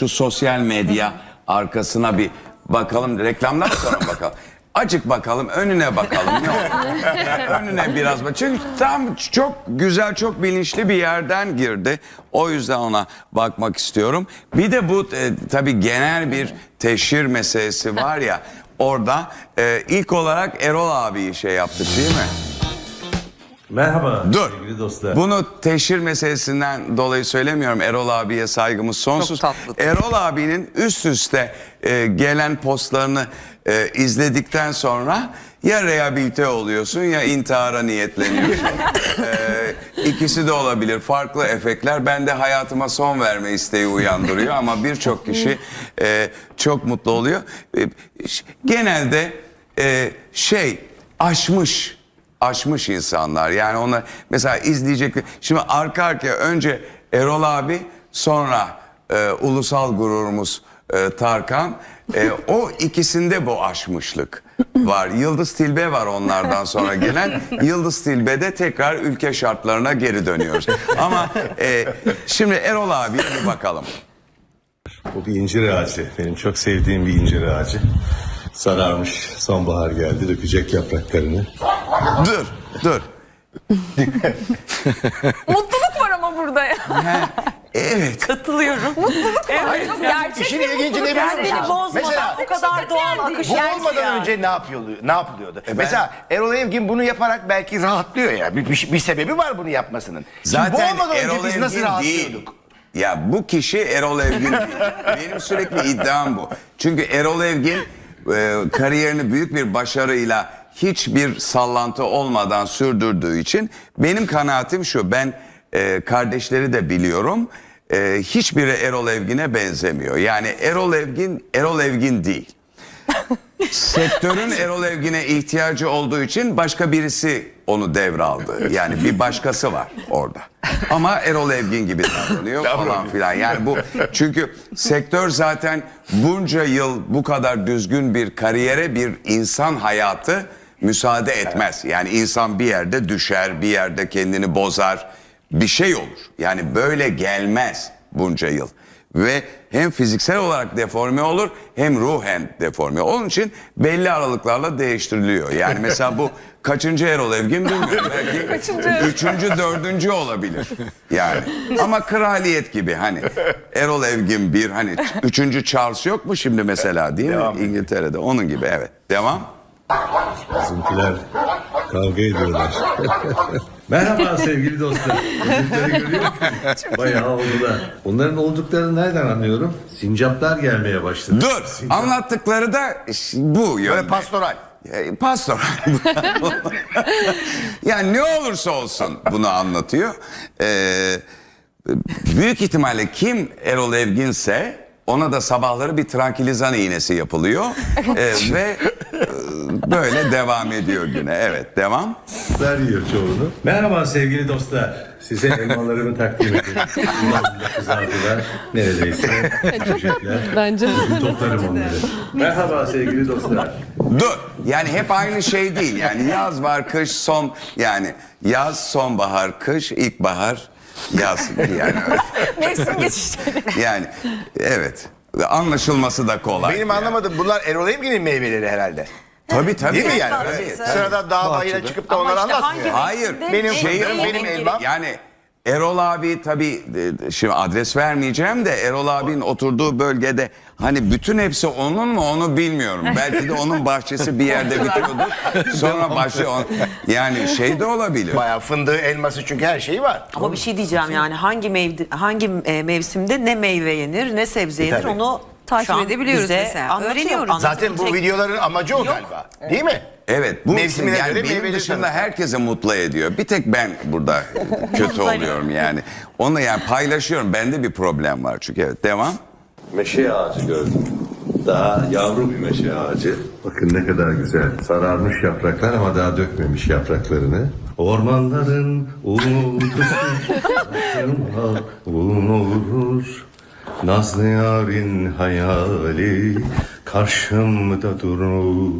şu sosyal medya arkasına bir bakalım. Reklamdan sonra bakalım. Acık bakalım önüne bakalım ne olur. önüne biraz bak. Çünkü tam çok güzel çok bilinçli bir yerden girdi. O yüzden ona bakmak istiyorum. Bir de bu e, tabii genel bir teşhir meselesi var ya orada e, ilk olarak Erol abiyi şey yaptık değil mi? Merhaba Dur. sevgili dostlar. Bunu teşhir meselesinden dolayı söylemiyorum. Erol abiye saygımız sonsuz. Çok tatlı. Erol abinin üst üste e, gelen postlarını e, izledikten sonra ya rehabilite oluyorsun ya intihara niyetleniyorsun. e, ikisi de olabilir. Farklı efektler. Bende hayatıma son verme isteği uyandırıyor ama birçok kişi e, çok mutlu oluyor. E, ş- genelde e, şey aşmış aşmış insanlar. Yani ona mesela izleyecek. Şimdi arka arkaya önce Erol abi sonra e, ulusal gururumuz e, Tarkan. E, o ikisinde bu aşmışlık var. Yıldız Tilbe var onlardan sonra gelen. Yıldız Tilbe'de tekrar ülke şartlarına geri dönüyoruz. Ama e, şimdi Erol abiye bir bakalım. Bu bir incir ağacı. Benim çok sevdiğim bir incir ağacı. Sararmış. Sonbahar geldi. Dökecek yapraklarını. Dur, dur. Mutluluk var ama burada ya. Evet. Katılıyorum. Mutluluk evet. Çok yani. gerçek İşin ilginci ne biliyor Kendini musun? bozmadan Mesela- bu kadar doğal akış Bu yani. olmadan önce ne yapıyordu? Ne yapılıyordu? ben- Mesela Erol Evgin bunu yaparak belki rahatlıyor ya. Bir, bir, bir sebebi var bunu yapmasının. Şimdi bu Zaten olmadan önce Erol biz nasıl Evgin rahatlıyorduk? değil. Ya bu kişi Erol Evgin değil. Benim sürekli iddiam bu. Çünkü Erol Evgin e, kariyerini büyük bir başarıyla hiçbir sallantı olmadan sürdürdüğü için benim kanaatim şu. Ben e, kardeşleri de biliyorum. E, hiçbiri Erol Evgin'e benzemiyor. Yani Erol Evgin Erol Evgin değil. Sektörün Erol Evgin'e ihtiyacı olduğu için başka birisi onu devraldı. Yani bir başkası var orada. Ama Erol Evgin gibi davranıyor falan filan. Yani bu çünkü sektör zaten bunca yıl bu kadar düzgün bir kariyere bir insan hayatı müsaade etmez. Yani insan bir yerde düşer, bir yerde kendini bozar, bir şey olur. Yani böyle gelmez bunca yıl ve hem fiziksel olarak deforme olur hem ruhen deforme. Onun için belli aralıklarla değiştiriliyor. Yani mesela bu kaçıncı Erol Evgin bilmiyorum. Belki üçüncü, dördüncü olabilir. Yani ama kraliyet gibi hani Erol Evgin bir hani üçüncü Charles yok mu şimdi mesela değil mi? İngiltere'de onun gibi evet. Devam. Bizimkiler kavga ediyorlar. Merhaba sevgili dostlar. Çocukları görüyor musun? Bayağı oldular. Onların olduklarını nereden anlıyorum? Sincaplar gelmeye başladı. Dur. Anlattıkları da bu yönde. Böyle pastoral. E, Pastor. yani ne olursa olsun bunu anlatıyor. Ee, büyük ihtimalle kim Erol Evginse ona da sabahları bir trankilizan iğnesi yapılıyor. Ee, ve e, böyle devam ediyor güne. Evet devam. Ver yiyor çoğunu. Merhaba sevgili dostlar. Size elmalarımı takdim ederim. Bunlar bile kızardılar. Neredeyse düşecekler. Bence toplarım onları. Merhaba sevgili dostlar. Dur. Yani hep aynı şey değil. Yani yaz var, kış, son yani yaz, sonbahar, kış, ilkbahar, yaz yani. Mevsim geçişleri. Yani evet. Anlaşılması da kolay. Benim anlamadığım bunlar Erol Evgin'in meyveleri herhalde. Tabii tabii. Değil mi yani? Tabii, tabii. Sırada dağ bayıra çıkıp da Ama onları işte anlatmıyor. hangi Hayır. Benim benim ilgili? elmam. Yani Erol abi tabii e, şimdi adres vermeyeceğim de Erol abinin oturduğu bölgede hani bütün hepsi onun mu onu bilmiyorum. Belki de onun bahçesi bir yerde bitiyordu. Sonra başlıyor. Yani şey de olabilir. Bayağı fındığı, elması çünkü her şeyi var. Ama bir şey diyeceğim yani hangi mevdi, hangi e, mevsimde ne meyve yenir ne sebze yenir tabii. onu Takip şu an edebiliyoruz bize mesela. anlatıyor. Öğreniyoruz. Zaten bu videoların amacı o galiba. Değil mi? Evet bu Mevsimine yani göre benim dışında herkese mutlu ediyor. Bir tek ben burada kötü oluyorum yani. Onu yani paylaşıyorum. Bende bir problem var çünkü evet devam. Meşe ağacı gördüm. Daha yavru bir meşe ağacı. Bakın ne kadar güzel. Sararmış yapraklar ama daha dökmemiş yapraklarını. Ormanların uğultusu olur. Nazlı yarın hayali karşımda durur.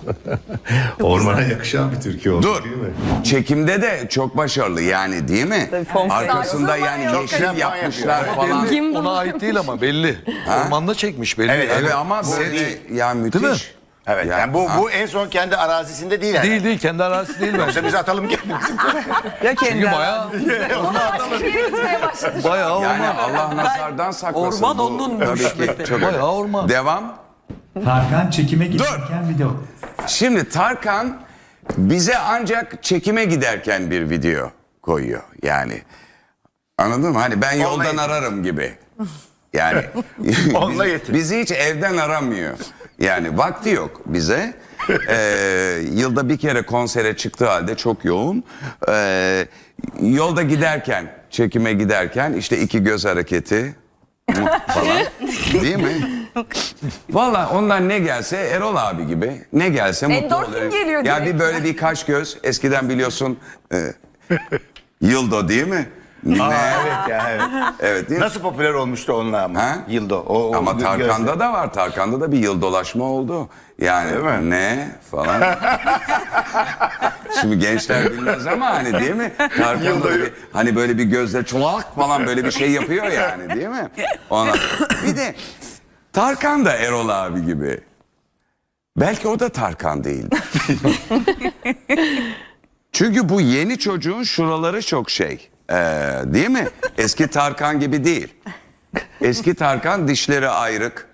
Ormana yakışan bir türkü oldu Dur. değil mi? Çekimde de çok başarılı yani değil mi? Arkasında Sarsılma yani yeşil yapmışlar falan. Belli, ona ait değil ama belli. Ormanda çekmiş belli. Evet, Evet ama seni ya müthiş. Evet. Ya, Yani bu ha. bu en son kendi arazisinde değil yani. Değil değil kendi arazisi değil bence. Yoksa biz atalım kendimizi. Ya kendi Çünkü bayağı, bayağı Yani orman. Allah nazardan saklasın. Orman Bu ki çok Bayağı orman. Devam. Tarkan çekime giderken video. Şimdi Tarkan bize ancak çekime giderken bir video koyuyor. Yani anladın mı? Hani ben yoldan yetin. ararım gibi. Yani Onunla biz- yetin. bizi hiç evden aramıyor. Yani vakti yok bize. Ee, yılda bir kere konsere çıktığı halde çok yoğun. Ee, yolda giderken, çekime giderken işte iki göz hareketi falan. Değil mi? Valla ondan ne gelse Erol abi gibi ne gelse mutlu Endorfin oluyor. geliyor Ya direkt. bir böyle bir kaş göz eskiden biliyorsun e, Yıldo değil mi? Ne? Evet ya evet. Evet değil mi? Nasıl popüler olmuştu onunla ama? Ha? Yılda. O, o Ama gö- Tarkan'da gözle- da var. Tarkan'da da bir yıl dolaşma oldu. Yani Değil mi? ne falan. Şimdi gençler bilmez ama hani değil mi? Tarkan da bir, hani böyle bir gözle çolak falan böyle bir şey yapıyor yani değil mi? Ona. Bir de Tarkan da Erol abi gibi. Belki o da Tarkan değil. Çünkü bu yeni çocuğun şuraları çok şey. Ee, değil mi? Eski Tarkan gibi değil. Eski Tarkan dişleri ayrık.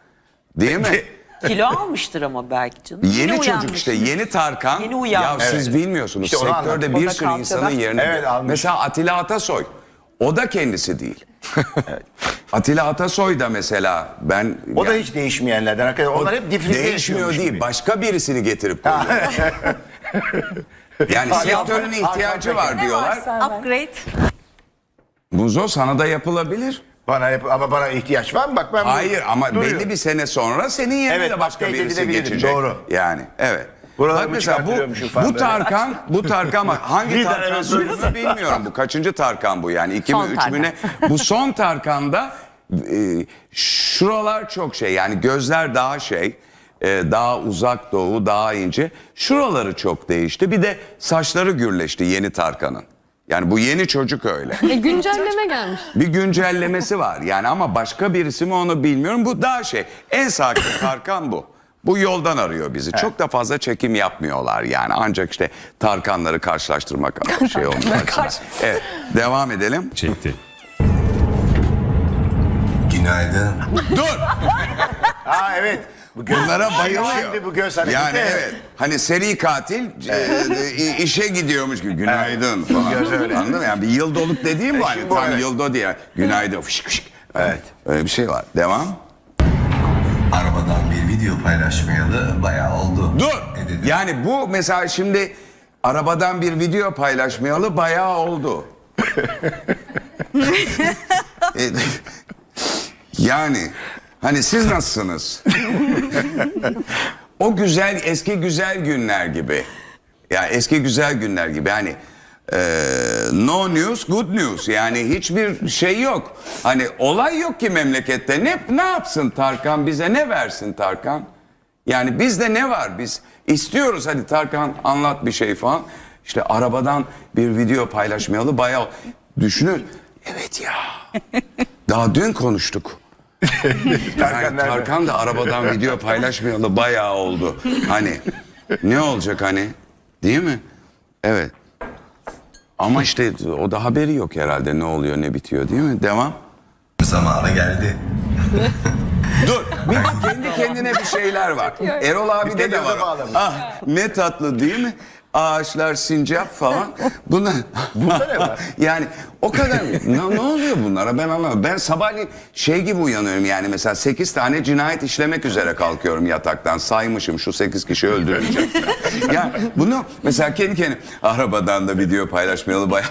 Değil mi? kilo almıştır ama belki canım. Yeni çocuk uyanmış. işte yeni Tarkan. Yeni ya uyanmış. siz bilmiyorsunuz. İşte onu Sektörde bir da sürü kalçadan- insanın yerini. Evet, almış. mesela Atilla Atasoy. O da kendisi değil. Atilla Atasoy da mesela ben O da hiç değişmeyenlerden. Hakikaten onlar hep difrize değişmiyor yaşıyormuş değil. gibi. Başka birisini getirip koyuyor. yani sektörün ihtiyacı var diyorlar. Upgrade. Muzo sana da yapılabilir. Bana yap- ama bana ihtiyaç var mı? Bak ben Hayır ama duruyor. belli bir sene sonra senin yerine Evet, de başka birisi edilebilirim, geçecek. doğru. Yani evet. Buralarımı Bak mesela bu, falan bu böyle. Tarkan, bu Tarkan ama hangi Birden Tarkan evet, söylediğini bilmiyorum. Bu kaçıncı Tarkan bu yani? iki mi Son üç mü ne? Bu son Tarkan'da e, şuralar çok şey yani gözler daha şey e, daha uzak doğu daha ince. Şuraları çok değişti. Bir de saçları gürleşti yeni Tarkan'ın. Yani bu yeni çocuk öyle. E, güncelleme gelmiş. Bir güncellemesi var yani ama başka birisi mi onu bilmiyorum. Bu daha şey en sakin Tarkan bu. Bu yoldan arıyor bizi. Çok da fazla çekim yapmıyorlar yani. Ancak işte Tarkanları karşılaştırmak şey olmuş. evet devam edelim. Çekti. Günaydın. Dur Aa evet. Bu bunlara bayılıyor. Şimdi bu göz hareketi. Yani evet. Hani seri katil e, e, işe gidiyormuş gibi günaydın falan. Göz öyle. Anladın mı? Yani bir yıldoluk dediğim var. Şimdi bu Tam evet. yıldo diye. Günaydın fışk fışk. Evet. Öyle bir şey var. Devam. Arabadan bir video paylaşmayalı bayağı oldu. Dur. Yani bu mesela şimdi arabadan bir video paylaşmayalı bayağı oldu. E, yani hani siz nasılsınız? o güzel eski güzel günler gibi. Ya eski güzel günler gibi. Yani e, no news good news. Yani hiçbir şey yok. Hani olay yok ki memlekette. Ne ne yapsın Tarkan bize ne versin Tarkan? Yani bizde ne var biz istiyoruz hadi Tarkan anlat bir şey falan. İşte arabadan bir video paylaşmayalı bayağı düşünün. Evet ya. Daha dün konuştuk. Tarkan nerede? Tarkan da arabadan video paylaşmayalı bayağı oldu. Hani ne olacak hani? Değil mi? Evet. Ama işte o da haberi yok herhalde ne oluyor ne bitiyor değil mi? Devam. Zamanı geldi. Dur. Bir de kendi kendine bir şeyler var. Erol abi de de var. bağlamış. Ah ne tatlı değil mi? Ağaçlar sincap falan. Buna Bunda ne var? yani o kadar ne, ne oluyor bunlara ben anlamadım. Ben sabahleyin şey gibi uyanıyorum yani mesela 8 tane cinayet işlemek üzere kalkıyorum yataktan. Saymışım şu 8 kişi öldüreceğim. ya bunu mesela kendi kendine arabadan da video paylaşmayalı bayağı.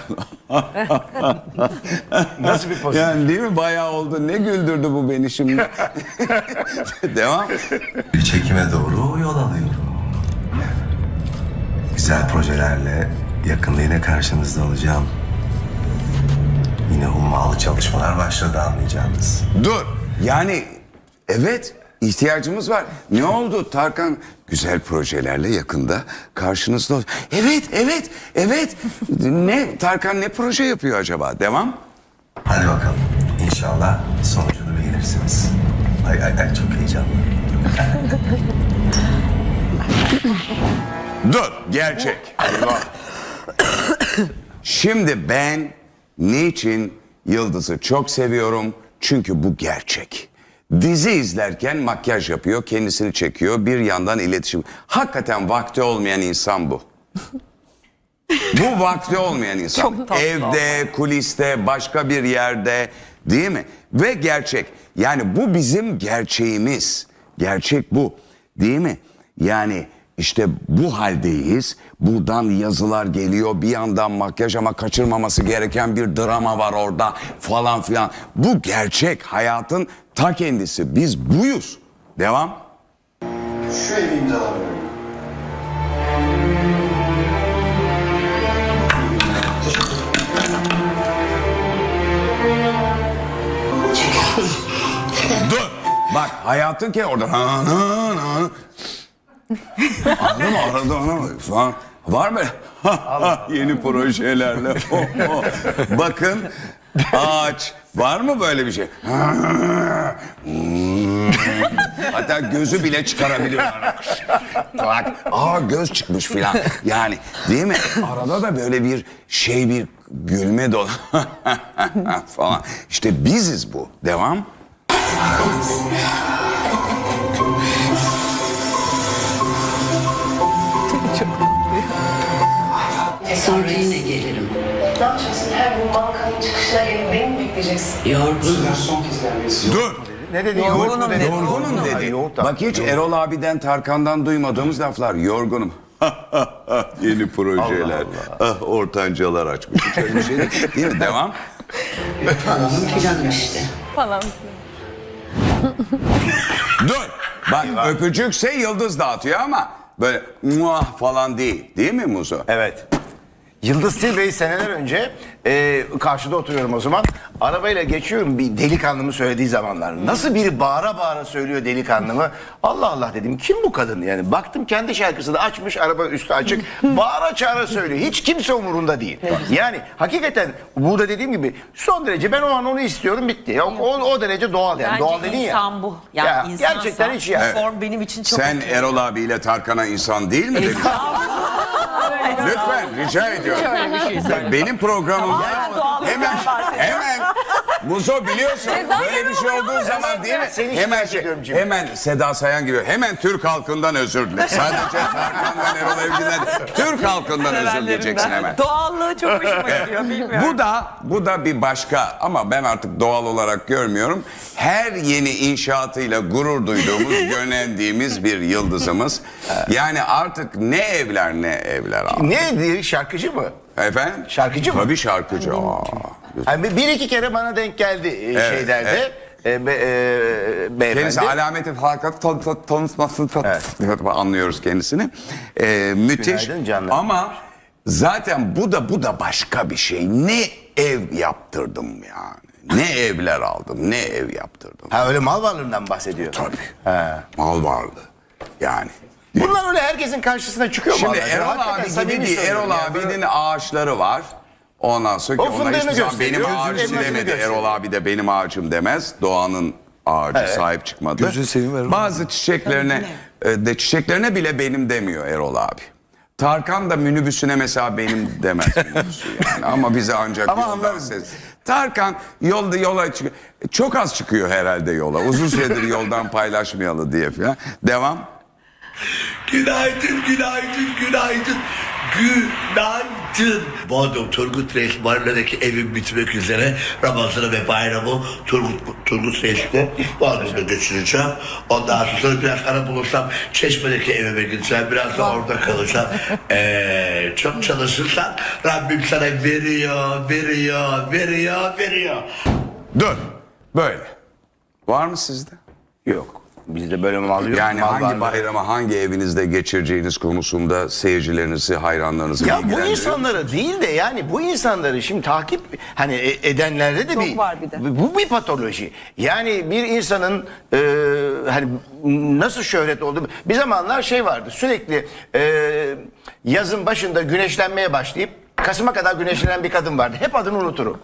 Nasıl bir pozitif? yani değil mi bayağı oldu. Ne güldürdü bu beni şimdi. Devam. Bir çekime doğru yol alıyorum. Güzel projelerle yakında yine karşınızda olacağım. Yine hummalı çalışmalar başladı anlayacağınız. Dur. Yani evet ihtiyacımız var. Ne oldu Tarkan? Güzel projelerle yakında karşınızda ol. Evet, evet, evet. ne Tarkan ne proje yapıyor acaba? Devam. Hadi bakalım. İnşallah sonucunu beğenirsiniz. Ay ay ay çok heyecanlı. Dur, gerçek. Eyvah. Şimdi ben niçin Yıldız'ı çok seviyorum? Çünkü bu gerçek. Dizi izlerken makyaj yapıyor, kendisini çekiyor, bir yandan iletişim. Hakikaten vakti olmayan insan bu. bu vakti olmayan insan. Çok tatlı Evde, kuliste, başka bir yerde değil mi? Ve gerçek. Yani bu bizim gerçeğimiz. Gerçek bu. Değil mi? Yani işte bu haldeyiz. Buradan yazılar geliyor. Bir yandan makyaj ama kaçırmaması gereken bir drama var orada falan filan. Bu gerçek. Hayatın ta kendisi. Biz buyuz. Devam. Şu evi imzalamıyorum. Dur. Bak hayatın ki orada. Anladın mı? Arada ona falan. Var mı? Yeni projelerle. Bakın ağaç. Var mı böyle bir şey? Hatta gözü bile çıkarabiliyorlar. Bak, aa göz çıkmış filan. Yani değil mi? Arada da böyle bir şey bir gülme dolu falan. İşte biziz bu. Devam. Sonra yine gelirim. Ne yapacaksın? Her gün bankanın çıkışına gelip beni mi bekleyeceksin? Yorgunum. Dur. Ne dedi? Yorgunum dedi. Yorgunum dedi. yoğurt da- Bak hiç Erol abiden Tarkan'dan duymadığımız laflar. Yorgunum. Yeni projeler. Ah, ortancalar açmış. Hiç öyle bir şey değil, değil mi? Devam. Falanım filanım işte. Falan. Dur. Bak öpücükse yıldız dağıtıyor ama böyle muah falan değil. Değil mi Muzo? Evet. Yıldız Tilbe'yi seneler önce e, karşıda oturuyorum o zaman. Arabayla geçiyorum bir delikanlımı söylediği zamanlar. Nasıl biri bağıra bağıra söylüyor delikanlımı. Allah Allah dedim kim bu kadın yani. Baktım kendi şarkısını açmış araba üstü açık. bağıra çağıra söylüyor. Hiç kimse umurunda değil. Yani hakikaten burada dediğim gibi son derece ben o an onu istiyorum bitti. Ya, o, o derece doğal yani. Bence doğal dedin ya. insan bu. Yani Ya, insansa gerçekten hiç ya. Form benim için çok Sen. Erol abiyle Tarkan'a insan değil mi? demiş? Lütfen rica ediyorum. Benim programımda hemen hemen Muzo biliyorsun böyle bir şey olduğu zaman değil mi? Seni Hemen şey, ediyorum hemen Seda Sayan gibi hemen Türk halkından özür dile. Sadece Tarkan'dan Erol Evgin'den Türk halkından özür dileyeceksin hemen. Doğallığı çok hoşuma gidiyor bilmiyorum. Bu da bu da bir başka ama ben artık doğal olarak görmüyorum. Her yeni inşaatıyla gurur duyduğumuz, gönendiğimiz bir yıldızımız. Yani artık ne evler ne evler abi. Ne diye şarkıcı mı? Efendim? Şarkıcı mı? Tabii şarkıcı. Aa. Yani bir iki kere bana denk geldi e, Evet, şeylerde. evet. E, be, e, beyefendi. Kendisi alameti farkı tan, tan, tanıtmasını tan- anlıyoruz kendisini. Ee, müthiş. Günaydın. Ama zaten bu da bu da başka bir şey. Ne ev yaptırdım yani. Ne evler aldım, ne ev yaptırdım. Ha öyle mal varlığından bahsediyor. Tabii. He. Mal vardı. Yani. Bunlar öyle herkesin karşısına çıkıyor mu? Şimdi? Erol abi gibi değil. Erol abinin ağaçları var. Ondan sonra ki O ona fındığını hiçbir zaman benim ağacım elmasını demedi. gösteriyor. Erol abi de benim ağacım demez. Doğanın ağacı sahip çıkmadı. Gözünü seveyim Erol Bazı çiçeklerine e, de çiçeklerine bile benim demiyor Erol abi. Tarkan da minibüsüne mesela benim demez minibüsü yani. Ama bize ancak Ama yoldan ses. Tarkan yolda yola çıkıyor. Çok az çıkıyor herhalde yola. Uzun süredir yoldan paylaşmayalı diye falan. Devam. Günaydın, günaydın, günaydın. Günaydın. Bodrum Turgut Reis Marmara'daki evim bitmek üzere. Ramazan'ı ve bayramı Turgut, Turgut Reis'te Bodrum'da geçireceğim. Ondan sonra biraz ara bulursam Çeşme'deki evime gideceğim. Biraz da orada kalacağım. Ee, çok çalışırsan Rabbim sana veriyor, veriyor, veriyor, veriyor. Dur. Böyle. Var mı sizde? Yok. Bizde böyle mal yok. Yani mal hangi bayramı hangi evinizde geçireceğiniz konusunda seyircilerinizi, hayranlarınızı Ya bu bilgilendiriyor. insanları değil de yani bu insanları şimdi takip hani e- edenlerde de Çok bir, var bir de. bu bir patoloji. Yani bir insanın e, hani nasıl şöhret oldu? Bir zamanlar şey vardı sürekli e, yazın başında güneşlenmeye başlayıp Kasım'a kadar güneşlenen bir kadın vardı. Hep adını unuturum.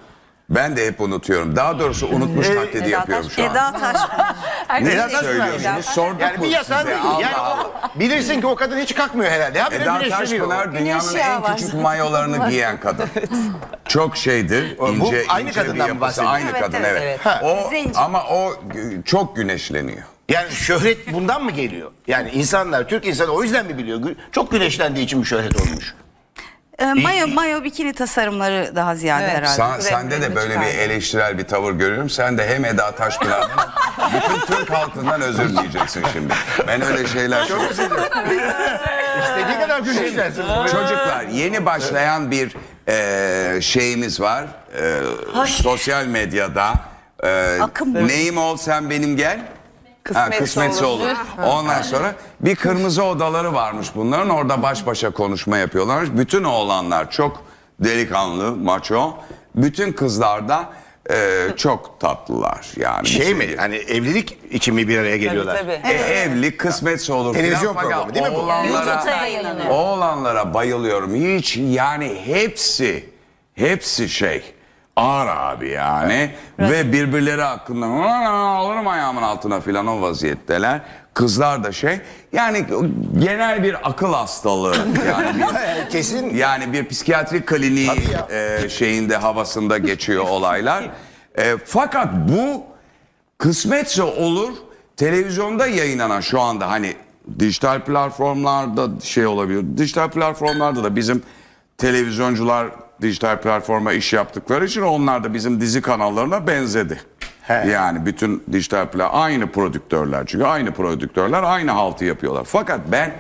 Ben de hep unutuyorum. Daha doğrusu unutmuş taklidi yapıyorum şu an. Eda Taşpınar. Ne Eda Taşpınar. söylüyorsunuz? Sorduk Yani mu bir yatan size? yani Allah Allah. o- bilirsin ki o kadın hiç kalkmıyor herhalde. Ha Eda güneşleniyor. Taşpınar dünyanın Güneş yağı en var küçük zaten. mayolarını giyen kadın. Çok şeydir, Bu ince, aynı incedir kadından mı yapısı. bahsediyorsun? Aynı Evet, kadın evet, evet. evet. O, Zenci. ama o çok güneşleniyor. Yani şöhret bundan mı geliyor? Yani insanlar, Türk insanı o yüzden mi biliyor? Gü- Çok güneşlendiği için bir şöhret olmuş. Ee, mayo, mayo bikini tasarımları daha ziyade Evet. herhalde. Sen, sende de böyle bir eleştirel bir tavır görüyorum. Sen de hem Eda Taşpınar'dan bütün Türk halkından özür dileyeceksin şimdi. Ben öyle şeyler çok İstediği kadar güneşlensin. Çocuklar yeni başlayan bir e, şeyimiz var. E, sosyal medyada. E, Akım neyim ol sen benim gel. Kısmetse kısmetse olur. olur. Ondan sonra bir kırmızı odaları varmış bunların. Orada baş başa konuşma yapıyorlarmış. Bütün oğlanlar çok delikanlı, maço. Bütün kızlar da e, çok tatlılar. Yani Şey mi? Hani evlilik için mi bir araya geliyorlar? Tabii. E, evli kısmetse olur. Televizyon programı değil mi bu? Oğlanlara, oğlanlara bayılıyorum. Hiç yani hepsi hepsi şey ağır abi yani ve birbirleri hakkında "Aa, alırım ayağımın altına filan o vaziyetteler. Kızlar da şey yani genel bir akıl hastalığı yani bir, Kesin. yani bir psikiyatrik kliniği e, şeyinde havasında geçiyor olaylar. E, fakat bu kısmetse olur televizyonda yayınlanan şu anda hani dijital platformlarda şey olabilir. Dijital platformlarda da bizim televizyoncular dijital platforma iş yaptıkları için onlar da bizim dizi kanallarına benzedi. He. Yani bütün dijital pla aynı prodüktörler çünkü aynı prodüktörler aynı haltı yapıyorlar. Fakat ben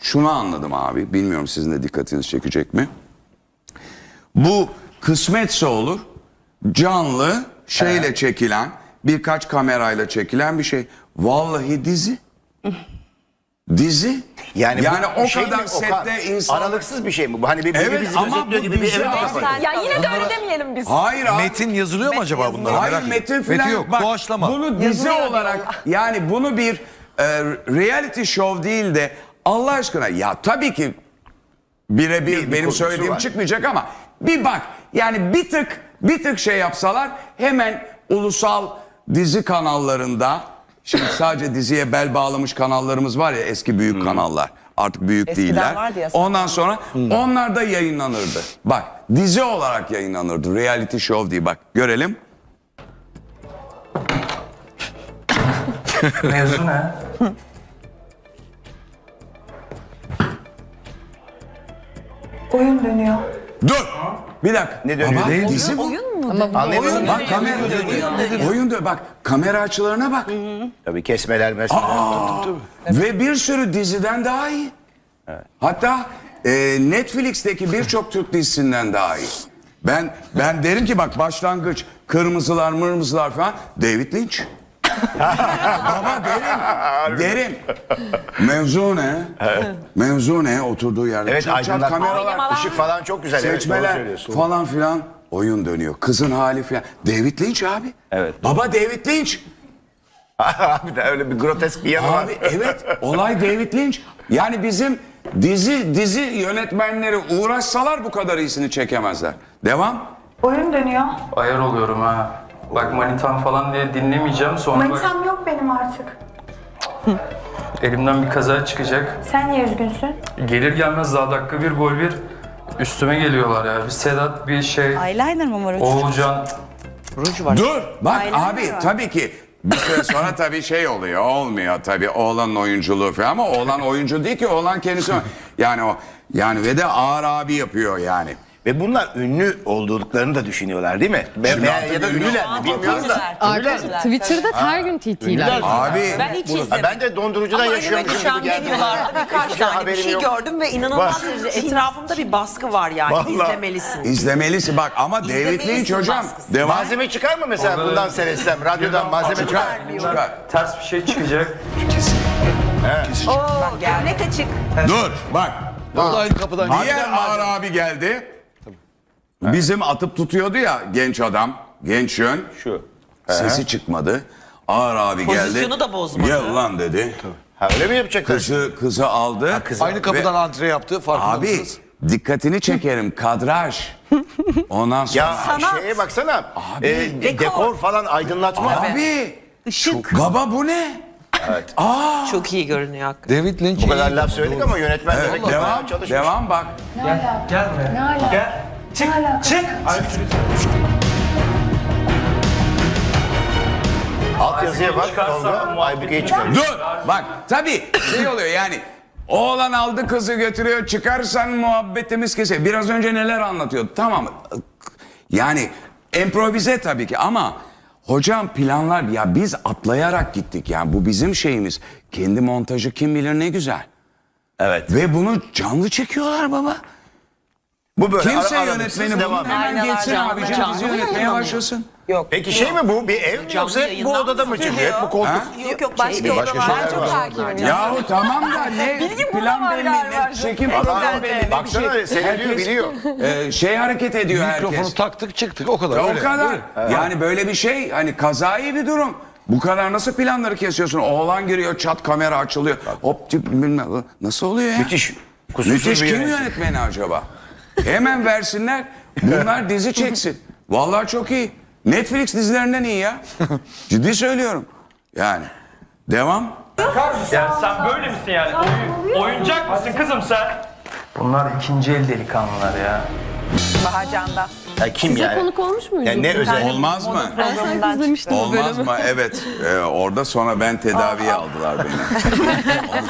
şunu anladım abi bilmiyorum sizin de dikkatinizi çekecek mi? Bu kısmetse olur canlı şeyle çekilen birkaç kamerayla çekilen bir şey. Vallahi dizi. Dizi. Yani, Yani, o şey mi, kadar Okan? sette insan... Aralıksız bir şey mi? Bu hani bir, Evet, bir bizi ama bu gibi bir dizi eve mi abi. kapanıyor? Ya yine de öyle demeyelim biz. Hayır abi. Metin yazılıyor mu acaba bunlara? Hayır Merak metin falan Metin yok. Bak, Doğaçlama. Bunu dizi olarak yani bunu bir e, reality show değil de Allah aşkına ya tabii ki birebir Bir- bir benim söylediğim var. çıkmayacak ama bir bak yani bir tık bir tık şey yapsalar hemen ulusal dizi kanallarında şimdi sadece diziye bel bağlamış kanallarımız var ya eski büyük kanallar artık büyük Eskiden değiller. vardı ya. Ondan sonra onlar da yayınlanırdı. Bak dizi olarak yayınlanırdı. Reality show diye bak görelim. Mevzu ne? Oyun dönüyor. Dur. Bir dakika. Ne dönüyor? Baba, Ne? dizi bu. Oyun mu? Anlayamadım. Bak kamera dönüyor. Oyun dönüyor. Bak kamera açılarına bak. Tabii kesmeler mesmeler. Ve bir sürü diziden daha iyi. Hatta e, Netflix'teki birçok Türk dizisinden daha iyi. Ben ben derim ki bak başlangıç kırmızılar mırmızılar falan David Lynch. Baba derim. Derim. Mevzu ne? Mevzu ne? Oturduğu yerde. Evet çat çat aydınlatma, kameralar. ışık falan çok güzel. Evet, doğru Seçmeler söylüyorsun. falan filan oyun dönüyor. Kızın hali filan. David Lynch abi. Evet. Baba David Lynch. Abi de öyle bir grotesk bir yanı var. Abi evet olay David Lynch. Yani bizim dizi dizi yönetmenleri uğraşsalar bu kadar iyisini çekemezler. Devam. Oyun dönüyor. Ayar oluyorum ha. Bak manitam falan diye dinlemeyeceğim sonra bak Manitam yok benim artık. elimden bir kaza çıkacak. Sen niye üzgünsün? Gelir gelmez daha dakika bir gol bir üstüme geliyorlar ya. Bir Sedat bir şey Eyeliner mı var? Oğulcan Ruj var. Dur. Bak Aynen abi öyle. tabii ki bir süre sonra tabii şey oluyor. Olmuyor tabii oğlanın oyunculuğu falan ama oğlan oyuncu değil ki oğlan kendisi. Yani o yani ve de ağır abi yapıyor yani. Ve bunlar ünlü olduklarını da düşünüyorlar değil mi? Ve, veya ya da ünlüler mi bilmiyorum da. Arkadaşlar Twitter'da her gün TT'ler. Abi Ben hiç izlemedim. Ben de dondurucuda Ama önüme yaşıyormuşum düşen gibi geldi. birkaç Hiçbir tane bir haberim şey yok. gördüm ve inanılmaz Bak. derecede etrafımda bir baskı var yani. Vallahi. İzlemelisin. izlemelisi bak ama David İzlemelisin Lynch hocam baskısı. devam. Malzeme çıkar mı mesela bundan seyretsem? Radyodan malzeme çıkar. Çıkar. Ters bir şey çıkacak. Bak gömlek açık. Dur bak. Aynı kapıdan Diğer ağır abi geldi. Bizim atıp tutuyordu ya genç adam. Genç yön. Şu. Sesi çıkmadı. Ağır abi geldi. Pozisyonu da bozmadı. Gel lan dedi. Ha, öyle mi yapacaklar? Kızı, kızı aldı. Aynı kapıdan Ve- antre yaptı. Farkında Abi mısınız? dikkatini çekerim kadraj. Ondan sonra. Ya şeye baksana. Abi. e, dekor falan aydınlatma. Abi. Işık. Baba bu ne? Çok iyi görünüyor hakikaten. David Lynch Bu kadar laf söyledik ama yönetmen Evet, demek ki devam. çalışmış. Devam bak. Gel buraya. Gel. Çık. Çık. Alt yazıya bak. Çıkarsa Tolga muhabbeti- Aybüke'yi çıkar. Dur. Bak tabii şey oluyor yani. Oğlan aldı kızı götürüyor. Çıkarsan muhabbetimiz kesiyor. Biraz önce neler anlatıyordu. Tamam. Yani improvize tabii ki ama hocam planlar ya biz atlayarak gittik. Yani bu bizim şeyimiz. Kendi montajı kim bilir ne güzel. Evet. Ve bunu canlı çekiyorlar baba. Bu böyle Kimse ara- yönetmeni aralıksız bunu devam ediyor. hemen Aynalar geçsin canlı, abicim canlı dizi yönetmeye yayınlanıyor. başlasın. Yok. Peki şey mi bu? Bir ev mi yoksa hep bu odada mı çekiyor? Hep bu koltuk. Yok yok başka oda başka var. şeyler Ben çok var. takibim. Yahu tamam da ne plan belli ne çekim programı belli ne bir Baksana şey. seyrediyor biliyor. e, şey hareket ediyor Mikrofonu herkes. taktık çıktık o kadar. Ya o kadar. Yani böyle bir şey hani kazayı bir durum. Bu kadar nasıl planları kesiyorsun? Oğlan giriyor çat kamera açılıyor. Hop tip bilmem nasıl oluyor ya? Müthiş. Kusursuz Müthiş bir kim yönetim. yönetmeni acaba? Hemen versinler. Bunlar dizi çeksin. Vallahi çok iyi. Netflix dizilerinden iyi ya. Ciddi söylüyorum. Yani. Devam. Yani sen böyle misin yani? Oy- oyuncak mısın kızım sen? Bunlar ikinci el delikanlılar ya. Bahacanda. Ya kim Size yani? konuk olmuş muydu? Ya ne özel? Olmaz mı? Ben sanki izlemiştim o Olmaz bölümü. mı? Evet. Ee, orada sonra ben tedaviye aldılar beni.